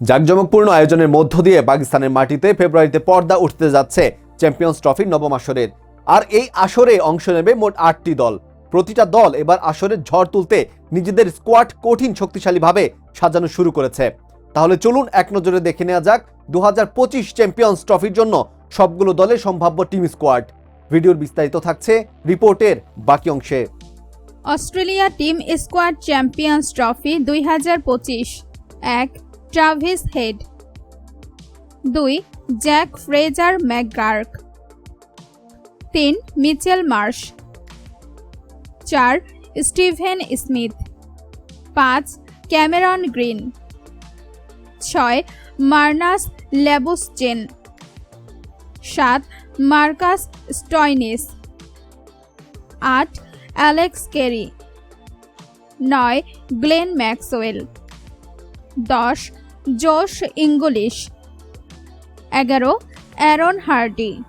জাঁকজমকপূর্ণ আয়োজনের মধ্য দিয়ে পাকিস্তানের মাটিতে ফেব্রুয়ারিতে পর্দা উঠতে যাচ্ছে চ্যাম্পিয়ন্স ট্রফির নবম আসরের। আর এই আসরে অংশ নেবে মোট আটটি দল। প্রতিটা দল এবার আসরের ঝড় তুলতে নিজেদের স্কোয়াড কঠিন শক্তিশালীভাবে সাজানো শুরু করেছে। তাহলে চলুন এক নজরে দেখে নেওয়া যাক দু হাজার চ্যাম্পিয়ন্স ট্রফির জন্য সবগুলো দলের সম্ভাব্য টিম স্কোয়াড। ভিডিওর বিস্তারিত থাকছে রিপোর্টের বাকি অংশে। Australia team squad Champions Trophy দুই এক ট্রাভিস হেড দুই জ্যাক ফ্রেজার ম্যাকগার্ক তিন মিচেল মার্শ চার স্টিভেন স্মিথ পাঁচ ক্যামেরন গ্রিন ছয় মার্নাস ল্যাবুসচেন সাত মার্কাস স্টয়নিস আট অ্যালেক্স কেরি নয় গ্লেন ম্যাক্সওয়েল দশ জোশ ইংলিশ। এগারো, অ্যারন হার্ডি।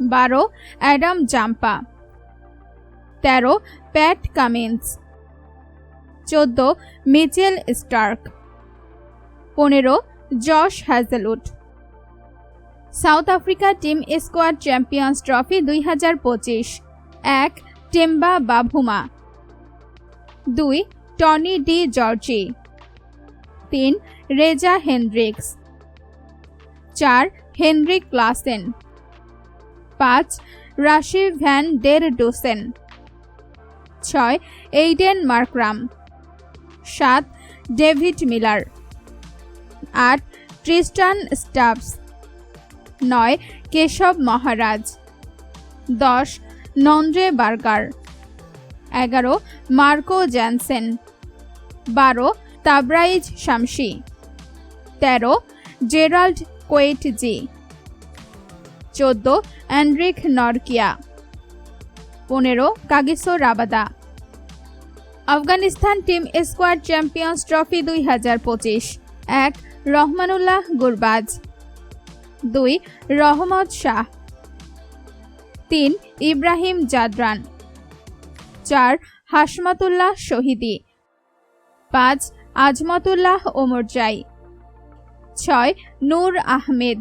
বারো, অ্যাডাম জাম্পা। তেরো, প্যাট কামিন্স। চোদ্দ, মিচেল স্টার্ক। পনেরো, Josh Hazlewood. South Africa team squad Champions Trophy দুই হাজার পঁচিশ। এক, টেম্বা বাভুমা। দুই, টনি ডি জর্জি। তিন, রেজা হেনড্রিক্স চার, হেনরিক ক্লাসেন। পাঁচ, রাশি ভ্যান ডের ডোসেন। ছয়, এইডেন মার্করাম। সাত, ডেভিড মিলার। আট, ট্রিস্টান স্টাফস নয়, কেশব মহারাজ। দশ, নন্দ্রে বার্গার। এগারো, মার্কো জ্যানসেন। বারো তাবরাইজ শামসি তেরো, জেরাল্ড কোয়েটজি। চোদ্দ অ্যান্ড্রিক নরকিয়া। পনেরো, Kagiso Rabada. Afghanistan team squad Champions Trophy দুই হাজার পঁচিশ। এক, রহমানুল্লাহ গুরবাজ। দুই, রহমত শাহ। তিন, ইব্রাহিম জাদরান। চার হাসমাতুল্লাহ শহীদি। পাঁচ আজমতুল্লাহ ওমরজাই ছয়, নূর আহমেদ।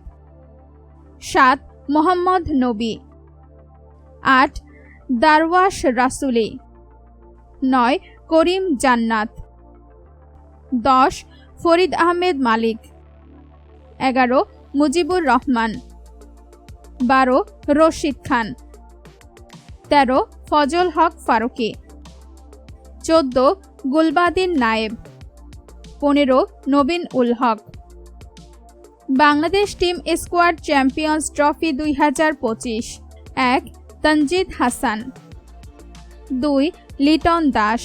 সাত, মোহাম্মদ নবী। আট, দারওয়াশ রাসুলি। নয়, করিম জান্নাত। দশ, ফরিদ আহমেদ মালিক। এগারো, মুজিবুর রহমান। বারো, রশিদ খান। তেরো, ফজল হক ফারুকি। চোদ্দ, গুলবাদিন নায়েব। পনেরো নবীন ul Haq. Bangladesh team squad Champions Trophy দুই হাজার পঁচিশ। এক তঞ্জিদ হাসান। দুই, লিটন দাস।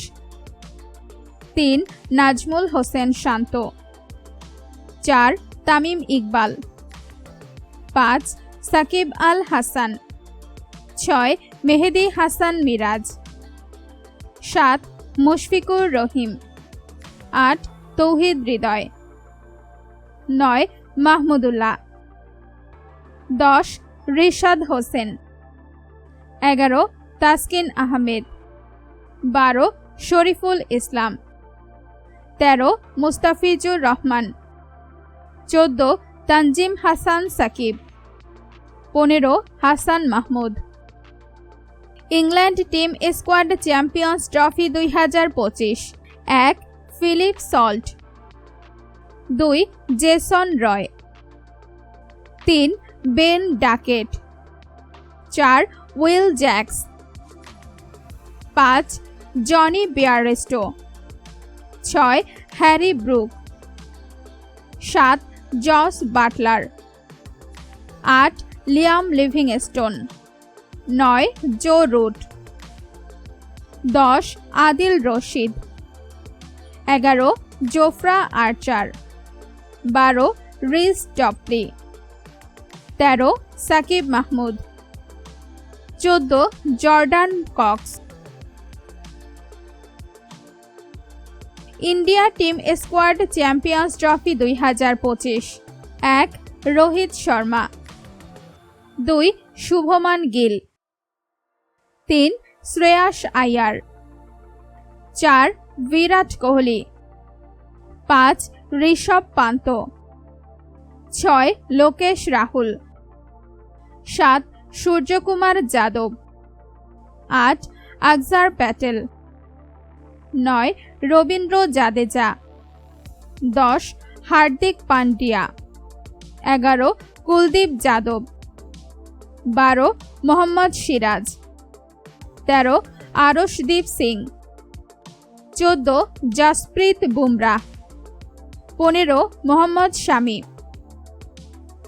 তিন, নাজমুল হোসেন শান্ত। চার, তামিম ইকবাল। পাঁচ, সাকিব আল হাসান। ছয়, মেহেদি হাসান মিরাজ। সাত, মুশফিকুর রহিম। আট তৌহিদ হৃদয়। নয়, মাহমুদুল্লাহ। দশ, রিশাদ হোসেন। এগারো, তাসকিন আহমেদ। বারো, শরীফুল ইসলাম। তেরো, মুস্তাফিজুর রহমান। চোদ্দ, তানজিম হাসান সাকিব। পনেরো, Hasan Mahmud. England team squad Champions Trophy দুই হাজার পঁচিশ। এক ফিলিপ সল্ট। দুই, জেসন রয়। তিন, বেন ডাকেট। চার, উইল জ্যাক্স। পাঁচ, জনি বিয়ারেস্টো। ছয়, হ্যারি ব্রুক। সাত, জস বাটলার। আট, লিয়াম লিভিংস্টোন। নয়, জো রুট। দশ, আদিল রশিদ। এগারো, জোফরা আর্চার বারো, রিজ টপলি তেরো, সাকিব মাহমুদ। চোদ্দ, Jordan Cox. India team squad Champions Trophy দুই হাজার পঁচিশ। এক, রোহিত শর্মা। দুই, শুভমান গিল। তিন, শ্রেয়াস আয়ার। চার বিরাট কোহলি। পাঁচ, ঋষভ পান্ত। ছয়, লোকেশ রাহুল। সাত, সূর্যকুমার যাদব। আট, আকজার প্যাটেল। নয়, রবীন্দ্র জাদেজা। দশ, হার্দিক পান্ডিয়া। এগারো, কুলদীপ যাদব। বারো, মোহাম্মদ সিরাজ। তেরো, আরশদীপ সিং। চোদ্দ জাসপ্রীত বুমরাহ পনেরো Mohammed Shami.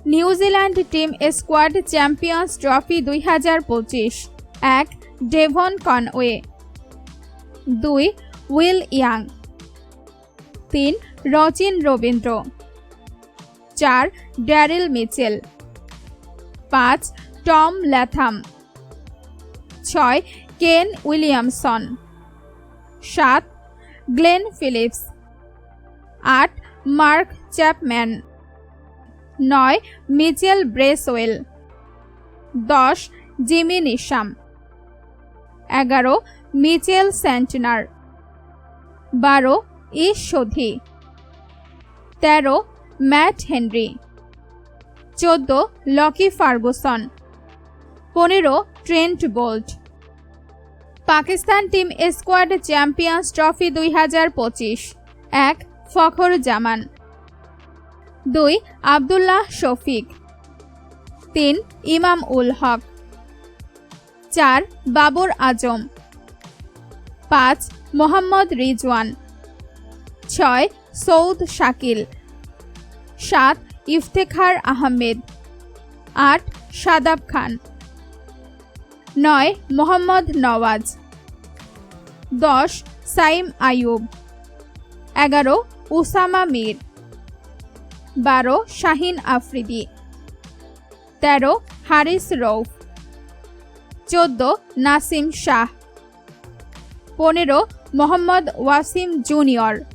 New Zealand team squad Champions Trophy দুই হাজার পঁচিশ। এক, ডেভন কনওয়ে। দুই, উইল ইয়াং। তিন, রচিন রবীন্দ্র। চার, ড্যারিল মিচেল। পাঁচ, টম ল্যাথাম। ছয়, কেন উইলিয়ামসন। সাত গ্লেন ফিলিপস। আট, মার্ক চ্যাপম্যান। নয়, মিচেল ব্রেসওয়েল। দশ, জিমি নিশাম। এগারো, মিচেল সেন্টনার বারো ইস সোধি। তেরো, ম্যাট হেনরি। চোদ্দ, লকি ফার্গুসন। পনেরো, Trent Boult. Pakistan team squad Champions Trophy দুই হাজার পঁচিশ। এক, ফখর জামান। দুই, আবদুল্লাহ শফিক। তিন, ইমাম উল হক। চার, বাবর আজম। পাঁচ, মোহাম্মদ রিজওয়ান। ছয়, সৌদ শাকিল। সাত, ইফতেখার আহমেদ। আট, সাদাব খান। নয়, মোহাম্মদ নওয়াজ। দশ, সাইম আইয়ুব। এগারো, উসামা মীর। বারো, শাহিন আফ্রিদি। তেরো, হারিস রৌফ। চোদ্দ, নাসিম শাহ। পনেরো, মোহাম্মদ ওয়াসিম জুনিয়র।